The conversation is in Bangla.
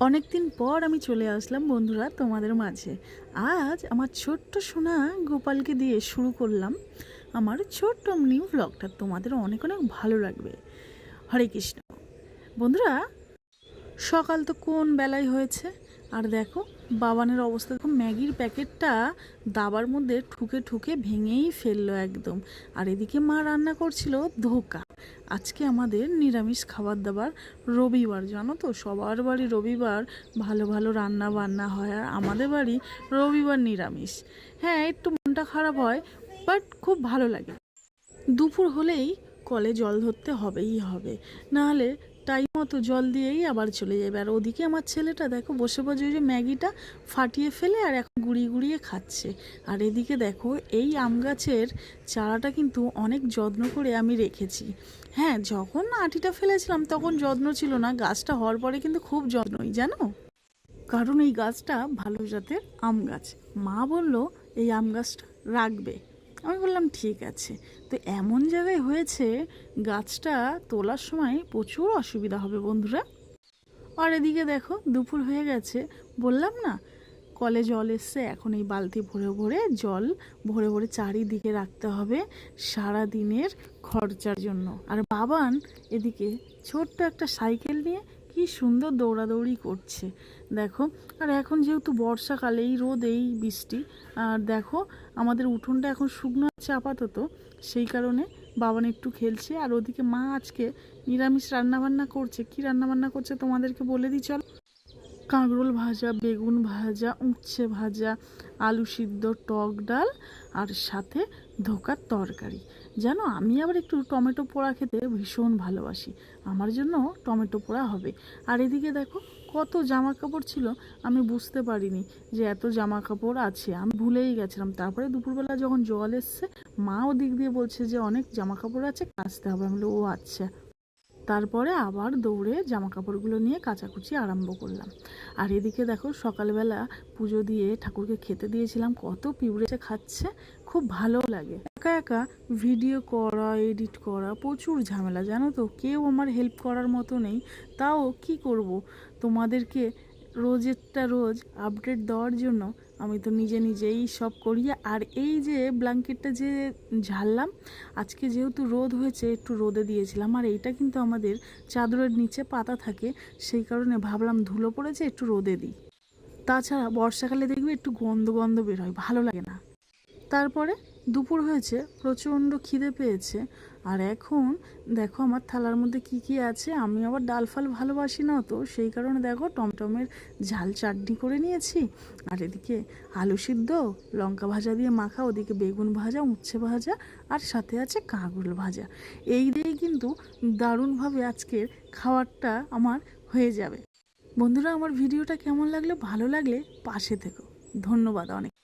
অনেক দিন পর আমি চলে আসলাম বন্ধুরা তোমাদের মাঝে। আজ আমার ছোট্ট সোনা গোপালকে দিয়ে শুরু করলাম আমার ছোট্ট নিউ ব্লগটা তোমাদের অনেক অনেক ভালো লাগবে। হরে কৃষ্ণ। বন্ধুরা, সকাল তো কোন বেলায় হয়েছে? আর দেখো বাবানের অবস্থা দেখো, ম্যাগির প্যাকেটটা দাবার মধ্যে ঠুকে ঠুকে ভেঙেই ফেলল একদম। আর এদিকে মা রান্না করছিল ধোকা। আজকে আমাদের নিরামিষ খাবার দাবার রবিবার, জানো তো? সবার বাড়ি রবিবার, ভালো ভালো রান্না বান্না হয়। আর আমাদের বাড়ি রবিবার নিরামিষ। হ্যাঁ একটু মনটা খারাপ হয় বাট খুব ভালো লাগে। দুপুর হলেই কলে জল ধরতে হবেই হবে। নাহলে টাইম মতো জল দিয়েই আবার চলে যাবে। আর ওদিকে আমার ছেলেটা দেখো, বসে বসে যে ম্যাগিটা ফাটিয়ে ফেলে আর এখন গুড়িয়ে গুড়িয়ে খাচ্ছে। আর এদিকে দেখো, এই আম গাছের চারাটা কিন্তু অনেক যত্ন করে আমি রেখেছি। হ্যাঁ যখন আটিটা ফেলেছিলাম তখন যত্ন ছিল না, গাছটা হওয়ার পরে কিন্তু খুব যত্নই, জানো? কারণ এই গাছটা ভালো জাতের আম গাছ। মা বলল, এই আম গাছটা রাখবে। আমি বললাম, ঠিক আছে। তো এমন জায়গায় হয়েছে গাছটা তোলার সময় প্রচুর অসুবিধা হবে বন্ধুরা। আর এদিকে দেখো, দুপুর হয়ে গেছে। বললাম না, কলে জল এসছে, এখন এই বালতি ভরে ভরে জল ভরে ভরে চারিদিকে রাখতে হবে সারা দিনের খরচার জন্য। আর বাবান এদিকে ছোট্ট একটা সাইকেল নিয়ে কি সুন্দর দৌড়াদৌড়ি করছে। দেখো, আর এখন যেহেতু বর্ষাকালে, এই রোদ, এই বৃষ্টি, আর দেখো, আমাদের উঠোনটা এখন শুকনো আছে আপাতত, সেই কারণে বাবান একটু খেলছে, আর ওদিকে মা আজকে নিরামিষ রান্নাবান্না করছে। কি রান্নাবান্না করছে তোমাদেরকে বলে দিই, চল। কাঁকরোল ভাজা, বেগুন ভাজা, উচ্ছে ভাজা, আলু সিদ্ধ, টক ডাল, আর সাথে ধোকার তরকারি। জানো আমি আবার একটু টমেটো পোড়া খেতে ভীষণ ভালোবাসি। আমার জন্য টমেটো পোড়া হবে। আর এদিকে দেখো কত জামা কাপড় ছিল আমি বুঝতে পারিনি যে এত জামা কাপড় আছে। আমি ভুলেই গেছিলাম। তারপরে দুপুরবেলা যখন জল এসছে মা দিক দিয়ে বলছে যে অনেক জামা কাপড় আছে কাচতে হবে। আমি বলি, ও আচ্ছা। তারপরে আবার দৌড়ে জামা কাপড়গুলো নিয়ে কাচাকুচি আরম্ভ করলাম। আর এদিকে দেখো সকালবেলা পুজো দিয়ে ঠাকুরকে খেতে দিয়েছিলাম, কত পিঁপড়েছে খাচ্ছে, খুব ভালো লাগে। একা একা ভিডিও করা, এডিট করা, প্রচুর ঝামেলা, জানো তো? কেউ আমার হেল্প করার মতো নেই, তাও কি করব? তোমাদেরকে রোজেরটা রোজ আপডেট দেওয়ার জন্য আমি তো নিজে নিজেই সব করি। আর এই যে ব্ল্যাঙ্কেটটা যে ঝাড়লাম, আজকে যেহেতু রোদ হয়েছে, একটু রোদে দিয়েছিলাম। আর এইটা কিন্তু আমাদের চাদরের নিচে পাতা থাকে, সেই কারণে ভাবলাম ধুলো পড়েছে, একটু রোদে দিই। তাছাড়া বর্ষাকালে দেখবে একটু গন্ধ গন্ধ বের হয়, ভালো লাগে না। তারপরে দুপুর হয়েছে, প্রচণ্ড খিদে পেয়েছে। আর এখন দেখো আমার থালার মধ্যে কি কি আছে, আমি আবার ডাল ফাল ভালোবাসি না তো, সেই কারণে দেখো টমটমের ঝাল চাটনি করে নিয়েছি। আর এদিকে আলু সিদ্ধ, লঙ্কা ভাজা দিয়ে মাখা, ওদিকে বেগুন ভাজা, উচ্ছে ভাজা, আর সাথে আছে কাঁকরোল ভাজা। এই দিয়েই কিন্তু দারুণভাবে আজকের খাবারটা আমার হয়ে যাবে। বন্ধুরা, আমার ভিডিওটা কেমন লাগল? ভালো লাগলে পাশে থেকো। ধন্যবাদ অনেক।